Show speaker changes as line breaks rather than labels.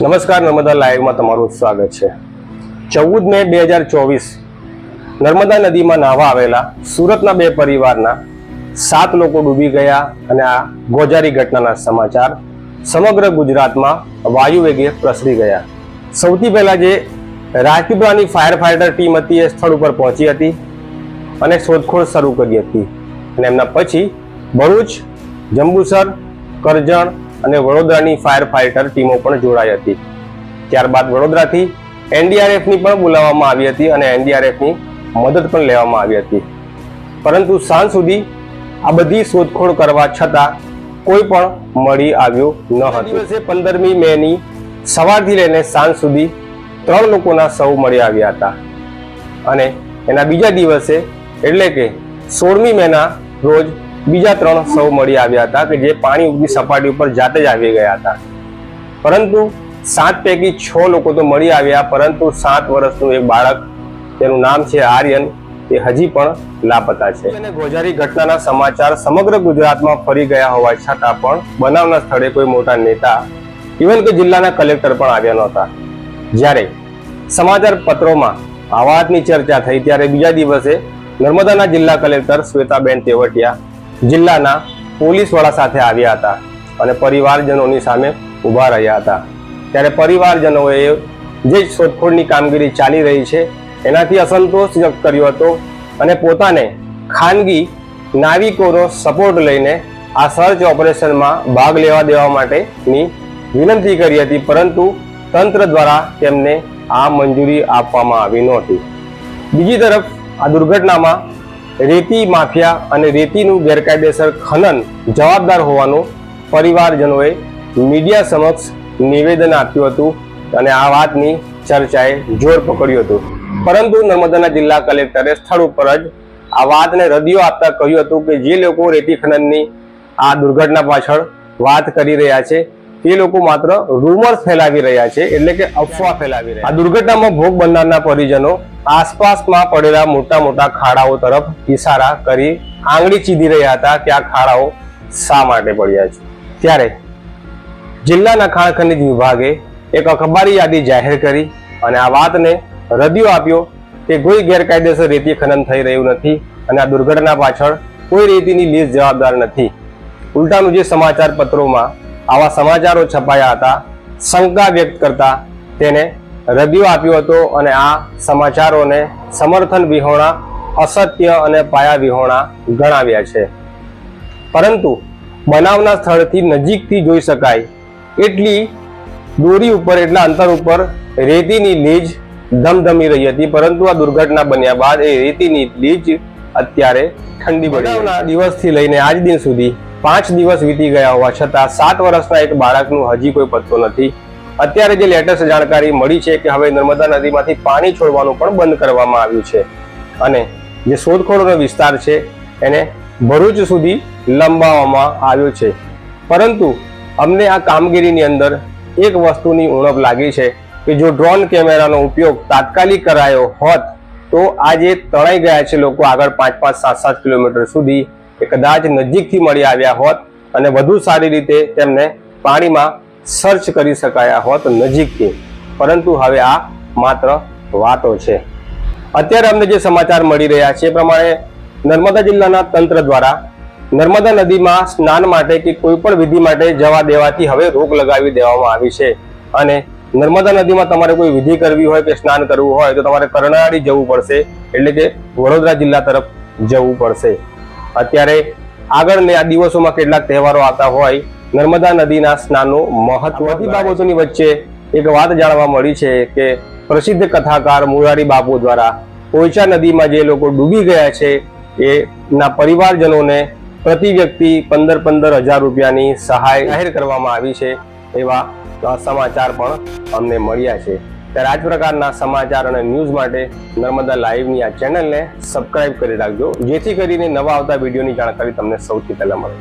નમસ્કાર, નર્મદા લાઈવમાં તમારું સ્વાગત છે. ચૌદ મે બે હજાર ચોવીસ નર્મદા નદીમાં નાહવા આવેલા સુરતના બે પરિવારના સાત લોકો ડૂબી ગયા અને આ ગોજારી ઘટનાના સમાચાર સમગ્ર ગુજરાતમાં વાયુ વેગે પ્રસરી ગયા. સૌથી પહેલા જે રાજપીપળાની ફાયર ફાઈટર ટીમ હતી એ સ્થળ ઉપર પહોંચી હતી અને શોધખોળ શરૂ કરી હતી અને એમના પછી ભરૂચ, જંબુસર, કરજણ અને વડોદરાની ફાયર ફાઈટર ટીમો પણ જોડાઈ હતી. ત્યારબાદ વડોદરાથી એનડીઆરએફની પણ બોલાવવામાં આવી હતી અને એનડીઆરએફની મદદ પણ લેવામાં આવી હતી. પરંતુ સાંજ સુધી આ બધી શોધખોળ કરવા છતાં કોઈ પણ મળી આવ્યું ન હતું. દિવસે પંદરમી મે ની સવારથી લઈને સાંજ સુધી ત્રણ લોકોના સૌ મળી આવ્યા હતા. અને એના બીજા દિવસે એટલે કે સોળમી મેના રોજ બીજા ત્રણ સૌ મળી આવ્યા હતા કે જે પાણી ઉગી સપાટી ઉપર જાતે જ આવી ગયા હતા. પરંતુ સાત પૈકી છ લોકો તો મળી આવ્યા, પરંતુ સાત વર્ષનું એક બાળક, તેનું નામ છે આર્યન, એ હજી પણ લાપતા છે. અને ગોજારી ઘટનાના સમાચાર સમગ્ર ગુજરાતમાં ફરી ગયા હોવા છતાં પણ બનાવના સ્થળે કોઈ મોટા નેતા, ઇવન કે જિલ્લાના કલેક્ટર પણ આવ્યા નહોતા. જ્યારે સમાચાર પત્રોમાં આ વાતની ચર્ચા થઈ, ત્યારે બીજા દિવસે નર્મદાના જિલ્લા કલેક્ટર શ્વેતાબેન તેવટિયા જિલ્લાના પોલીસ વડા સાથે આવ્યા હતા અને પરિવારજનોની સામે ઊભા રહ્યા હતા. ત્યારે પરિવારજનોએ જે શોધખોળની કામગીરી ચાલી રહી છે, એનાથી અસંતોષ વ્યક્ત કર્યો હતો અને પોતાને ખાનગી નાવિકોનો સપોર્ટ લઈને આ સર્ચ ઓપરેશનમાં ભાગ લેવા દેવા માટેની વિનંતી કરી હતી, પરંતુ તંત્ર દ્વારા તેમને આ મંજૂરી આપવામાં આવી નહોતી. બીજી તરફ આ દુર્ઘટનામાં રેતી માફિયા અને રેતીનું ગેરકાયદેસર ખનન જવાબદાર હોવાનું પરિવારજનોએ મીડિયા સમક્ષ નિવેદન આપ્યું હતું અને આ વાતની ચર્ચાએ જોર પકડ્યું હતું. પરંતુ નર્મદાના જિલ્લા કલેક્ટરે સ્થળ ઉપર જ આ વાતને રદિયો આપતા કહ્યું હતું કે જે લોકો રેતી ખનનની આ દુર્ઘટના પાછળ વાત કરી રહ્યા છે તે લોકો માત્ર રૂમર ફેલાવી રહ્યા છે, એટલે કે અફવા ફેલાવી રહ્યા આ દુર્ઘટનામાં ભોગ બનનારના પરિજનો આસપાસમાં પડેલા મોટા મોટા ખાડાઓ તરફ ઇશારા કરી આંગળી ચીધી રહ્યા હતા કે આ ખાડાઓ શા માટે પડ્યા છે. ત્યારે જિલ્લાના ખાણ ખનિજ વિભાગે એક અખબારી યાદી જાહેર કરી અને આ વાતને રદિયો આપ્યો કે કોઈ ગેરકાયદેસર રેતી ખનન થઈ રહ્યું નથી અને આ દુર્ઘટના પાછળ કોઈ રેતીની લીઝ જવાબદાર નથી. ઉલટાનું જે સમાચાર પત્રોમાં આવા સમાચારો છપાયા હતા, શંકા વ્યક્ત કરતા તેને રદિયો આપ્યો હતો અને આ સમાચારોને સમર્થન વિહોણા, અસત્ય અને પાયા વિહોણા ગણાવ્યા છે. પરંતુ બનાવના સ્થળથી નજીકથી જોઈ શકાય એટલી દોરી ઉપર, એટલા અંતર ઉપર રેતીની લીજ ધમધમી રહી હતી, પરંતુ આ દુર્ઘટના બન્યા બાદ એ રેતીની લીજ અત્યારે ઠંડી બનાવના દિવસથી લઈને આજ દિન સુધી પાંચ દિવસ વીતી ગયા હોવા છતાં સાત વર્ષના એક બાળકનું હજી કોઈ પત્તો નથી. અત્યારે જે લેટેસ્ટ જાણકારી મળી છે કે હવે નર્મદા નદીમાંથી પાણી છોડવાનું પણ બંધ કરવામાં આવ્યું છે. અને જે શોધખોળનો વિસ્તાર છે, એને ભરૂચ સુધી લંબાવવામાં આવ્યો છે. પરંતુ અમને આ કામગીરીની અંદર એક વસ્તુની ઉણપ લાગી છે કે જો ડ્રોન કેમેરાનો ઉપયોગ તાત્કાલિક કરાયો હોત તો આજે તણાઈ ગયા છે લોકો આગળ પાંચ પાંચ, સાત સાત કિલોમીટર સુધી એ કદાચ નજીકથી મળી આવ્યા હોત અને વધુ સારી રીતે તેમને પાણીમાં સર્ચ કરી શકાયા હોત નજીકથી. પરંતુ હવે આ માત્ર વાતો છે. અત્યારે અમને જે સમાચાર મળી રહ્યા છે એ પ્રમાણે નર્મદા જિલ્લાના તંત્ર દ્વારા નર્મદા નદીમાં સ્નાન માટે કે કોઈ પણ વિધિ માટે જવા દેવાથી હવે રોક લગાવી દેવામાં આવી છે. અને નર્મદા નદીમાં તમારે કોઈ વિધિ કરવી હોય કે સ્નાન કરવું હોય તો તમારે કર્ણાળી જવું પડશે. એટલે કે વડોદરા જિલ્લા તરફ જવું પડશે. અત્યારે આગળ આ દિવસોમાં કેટલાક તહેવારો આવતા હોય નર્મદા નદીના સ્નાનનું મહત્વ બધી બાબતોની વચ્ચે એક વાત જાણવા મળી છે કે પ્રસિદ્ધ કથાકાર મુરારી બાપુ દ્વારા પોઈચા નદીમાં જે લોકો ડૂબી ગયા છે એના પરિવારજનોને પ્રતિ વ્યક્તિ પંદર પંદર હજાર રૂપિયાની સહાય જાહેર કરવામાં આવી છે એવા સમાચાર પણ અમને મળ્યા છે. ત્યારે આ પ્રકારના સમાચાર અને ન્યૂઝ માટે નર્મદા લાઈવની આ ચેનલને સબસ્ક્રાઇબ કરી રાખજો. જેથી કરીને નવા આવતા વિડીયોની જાણકારી તમને સૌથી પહેલા મળે.